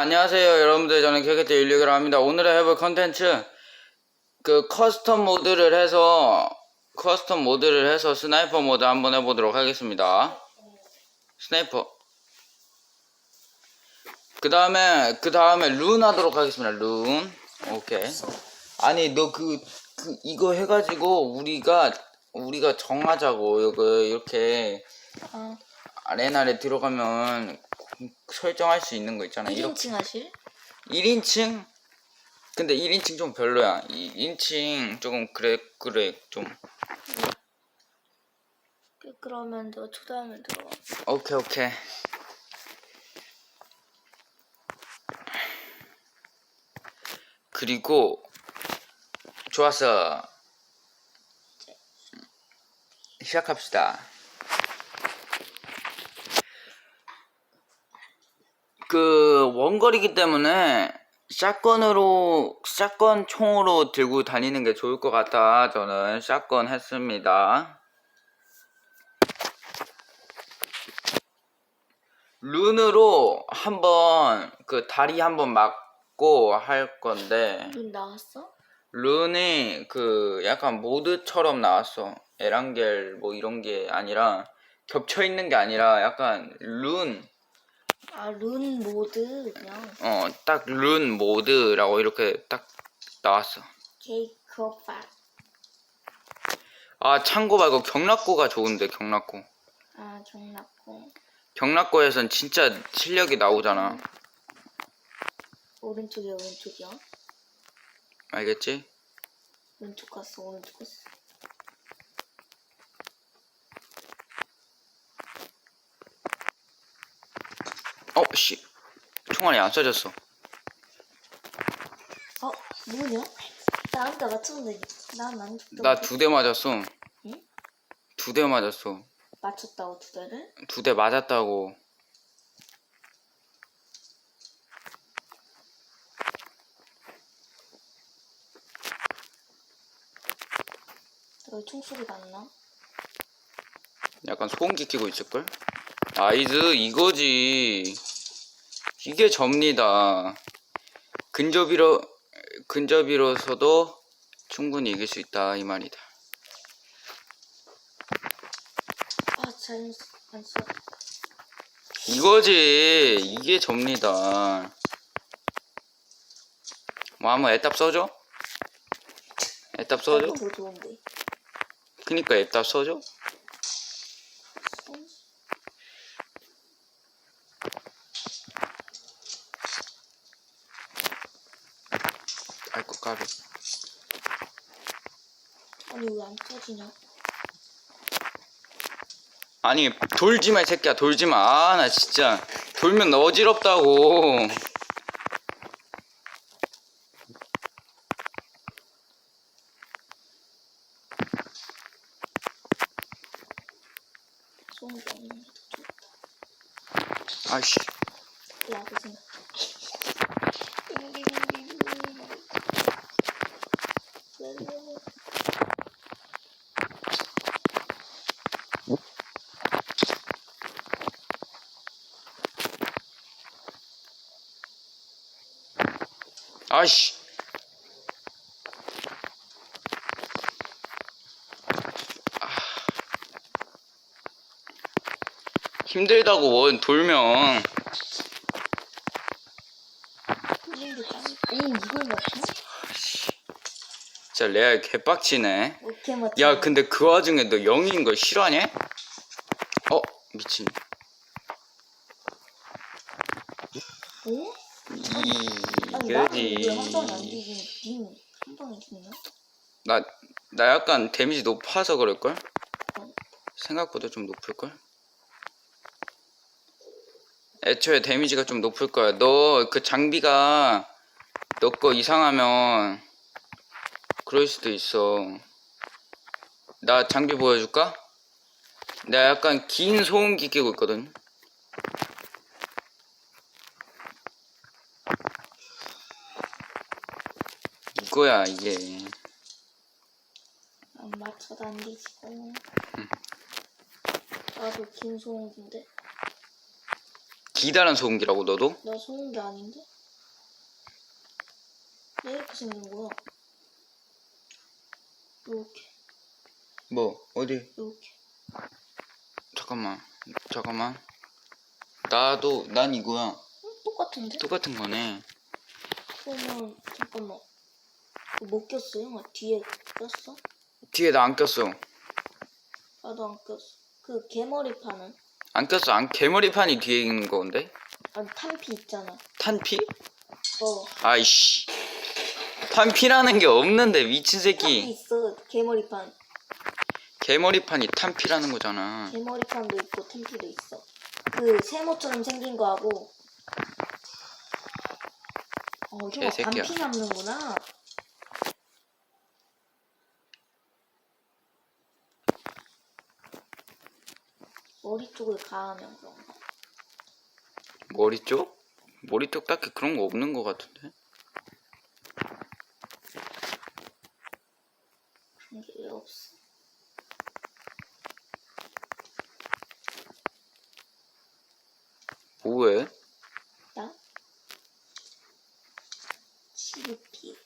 안녕하세요 여러분들. 저는 개개트 16이라고 합니다. 오늘 해볼 컨텐츠 그 커스텀 모드를 해서 커스텀 모드를 해서 스나이퍼 모드 한번 해보도록 하겠습니다. 스나이퍼. 그 다음에 그 다음에 룬 하도록 하겠습니다 룬. 오케이. 아니 너그 그 이거 해가지고 우리가 우리가 정하자고 이거 이렇게. 아, 아레나에 들어가면 설정할 수 있는 거 있잖아 이렇게 1인칭 하실? 1인칭? 근데 1인칭 좀 별로야. 2인칭 조금 그래 그래 좀 그- 그러면 너 초대하면 들어가. 오케이 오케이. 그리고 좋았어. 시작합시다. 그 원거리기 때문에 샷건으로 샷건 총으로 들고 다니는 게 좋을 것 같아. 저는 샷건 했습니다. 룬으로 한번 그 다리 한번 막고 할 건데 눈 나왔어? 룬이 그 약간 모드처럼 나왔어. 에란겔 뭐 이런 게 아니라 겹쳐 있는 게 아니라 약간 룬 아, 룬 모드 그냥. 어, 딱 룬 모드라고 이렇게 딱 나왔어. 케이크 파. 아, 창고 말고 경락고가 좋은데, 경락고. 아, 정났고. 경락고에선 진짜 실력이 나오잖아. 오른쪽이야, 왼쪽이야? 알겠지? 왼쪽 갔어, 오른쪽 갔어. 어, 씨. 총알이 안 쏴졌어. 어, 뭐냐? 나 아까 맞췄는데 난안 죽다. 나두 대 맞았어. 응? 두 대 맞았어. 맞췄다고 두 대를? 두 대 맞았다고. 너 총소리가 안 나? 약간 소음기 끼고 있을걸? 아이즈, 이거지. 이게 접니다. 근접이로, 근접이로서도 충분히 이길 수 있다, 이 말이다. 아, 잘못 안 써. 이거지 이게 접니다 뭐 한번 애답 써줘? 애답 써줘? 어, 뭐 좋은데? 그니까 애답 써줘? 까비 아니, 왜안 써지냐? 아니 돌지 마 이 새끼야 돌지 마 아 나 진짜 돌면 어지럽다고. 아이씨 라고 생각. 아이씨 아. 힘들다고 원 돌면 이인도 짱. 이 이걸 맞춰? 진짜 레알 개빡치네 어떻게 맞춰? 야 근데 그 와중에 너 영인 걸 싫어하냐? 어 미친 어? 아니 나는 왜한 방에 안 이거지 죽이니? 님한 방에 죽나? 나, 나 약간 데미지 높아서 그럴걸? 어? 생각보다 좀 높을걸? 애초에 데미지가 좀 높을 거야 너 그 장비가 너 거 이상하면 그럴 수도 있어 나 장비 보여줄까? 내가 약간 긴 소음기 끼고 있거든 이거야 이게 안 맞춰도 안 뒤지고. 나도 김소홍인데. 기다란 소음기라고 너도? 나게 아닌데? 왜 이렇게 생긴 거야? 이렇게, 뭐 어디? 이렇게. 잠깐만 잠깐만 나도 난 이거야 응? 똑같은데? 똑같은 거네 그러면 잠깐만. 이거 못 꼈어, 형아. 뒤에 꼈어? 뒤에 나 안 꼈어 나도 안 꼈어. 그 개머리판은? 안 꼈어 안 개머리판이 뒤에 있는 건데 아니 탄피 있잖아. 탄피? 어. 아이씨 탄피라는 게 없는데 미친 탄피 새끼 있어. 개머리판. 개머리판이 탄피라는 거잖아 개머리판도 있고 탄피도 있어. 그 세모처럼 생긴 거하고. 어, 형아 개새끼야. 반피 남는구나. 머리 쪽을 가하면 그런가? 머리 쪽? 머리 쪽 딱히 그런 거 없는 거 같은데 그런 게 왜 없어? 뭐해? 나? 치르피.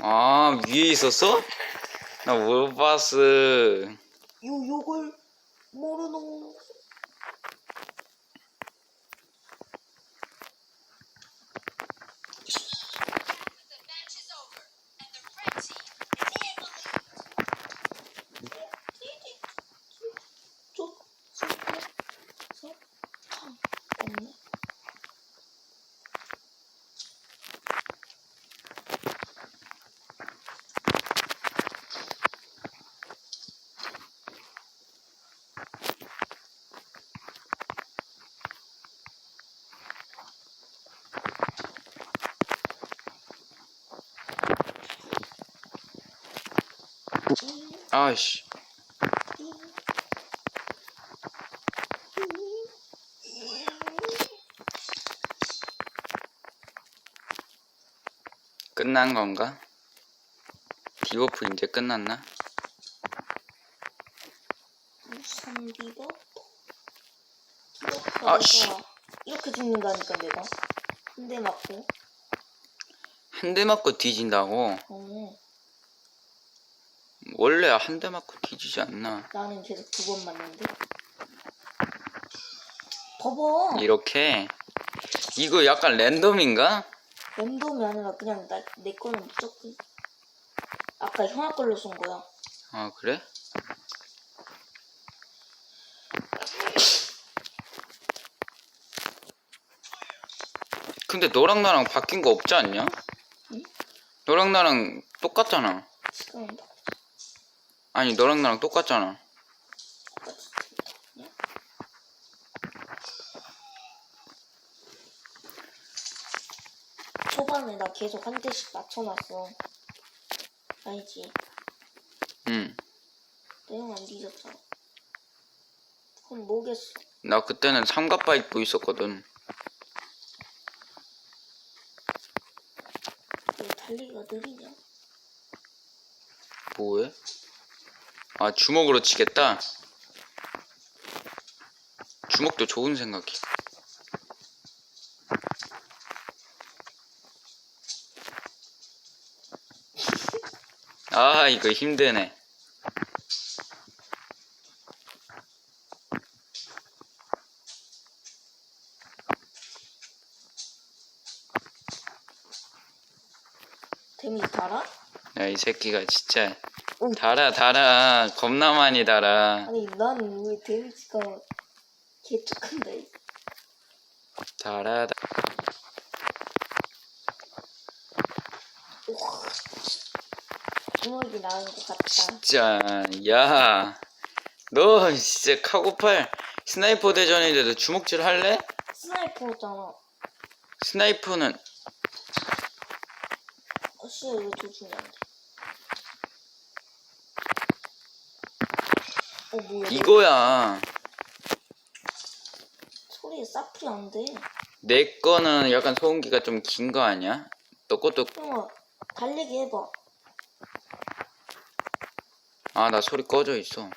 아 위에 있었어? 나 못 봤어 요, 요걸 모르노. 아이씨 끝난 건가? 디버프 이제 끝났나? 삼비버? 아, 씨. 이렇게 죽는다니까 내가 한 대 맞고 한 대 맞고 뒤진다고? 어 원래 한 대 맞고 뒤지지 않나? 나는 계속 두 번 맞는데 봐봐 이렇게 이거 약간 랜덤인가? 랜덤이 아니라 그냥 나, 내 거는 무조건 아까 형아 걸로 쏜 거야 아 그래? 근데 너랑 나랑 바뀐 거 없지 않냐? 응? 너랑 나랑 똑같잖아. 지금 아니 너랑 나랑 똑같잖아. 초반에 나 계속 한 대씩 맞춰놨어 알지? 응. 내용 안 뒤졌잖아 그럼 뭐겠어 나 그때는 삼각바 입고 있었거든. 왜 달리기가 느리냐? 뭐해? 아 주먹으로 치겠다. 주먹도 좋은 생각이야. 아 이거 힘드네. 데미지 달아? 야 이 새끼가 진짜 응. 달아 달아. 겁나 많이 달아. 아니 난왜 데미지가 개쭉한데. 달아 달- 주먹이 나은 것 같다. 진짜 야. 너 진짜 카고팔 스나이퍼 대전인데도 주먹질 할래? 스나이퍼잖아. 스나이퍼는? 어씨 왜 조준이 안돼 어 뭐야 이거야 소리에 사플이 안돼 내 거는 약간 소음기가 좀 긴 거 아니야? 너 것도 형아 달리기 해봐 아, 나 소리 꺼져 있어.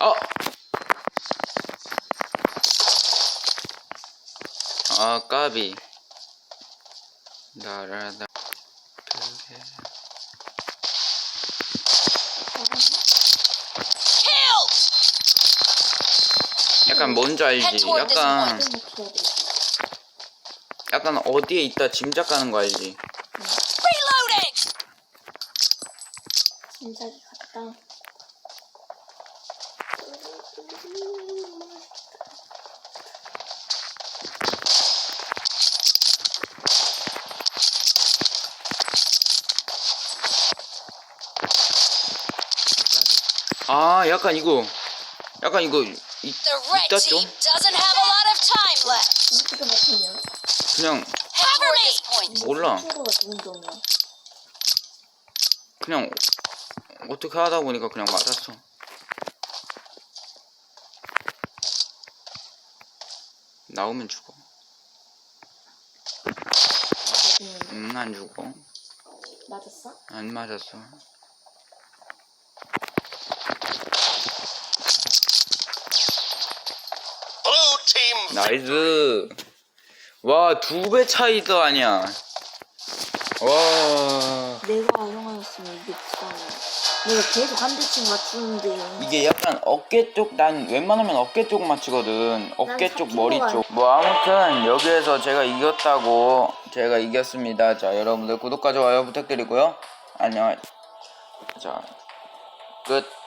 어! 아, 까비. 나라다. 그게. 약간 뭔지 알지? 약간, 좀 목소리 약간 어디에 있다 짐작 가는 거 알지? 진작이 같다 아, 약간 이거, 약간 이거, 이, 이따 좀. 이렇게 같으면 그냥. 몰라. 친구가 좋은 점이야 그냥 어떻게 하다 보니까 그냥 맞았어. 나오면 죽어. 맞았는데 응, 안 죽어. 맞았어? 안 맞았어. 나이스. 와, 두 배 차이도 아니야. 와. 내가 형아였으면 이게 불쌍해 내가 계속 한 대씩 맞추는데 이게 약간 어깨 쪽, 난 웬만하면 어깨 쪽 맞추거든. 어깨 난 쪽, 잡힌 머리 쪽. 뭐 아무튼 여기에서 제가 이겼다고 제가 이겼습니다. 자, 여러분들 구독과 좋아요 부탁드리고요. 안녕. 자, 끝.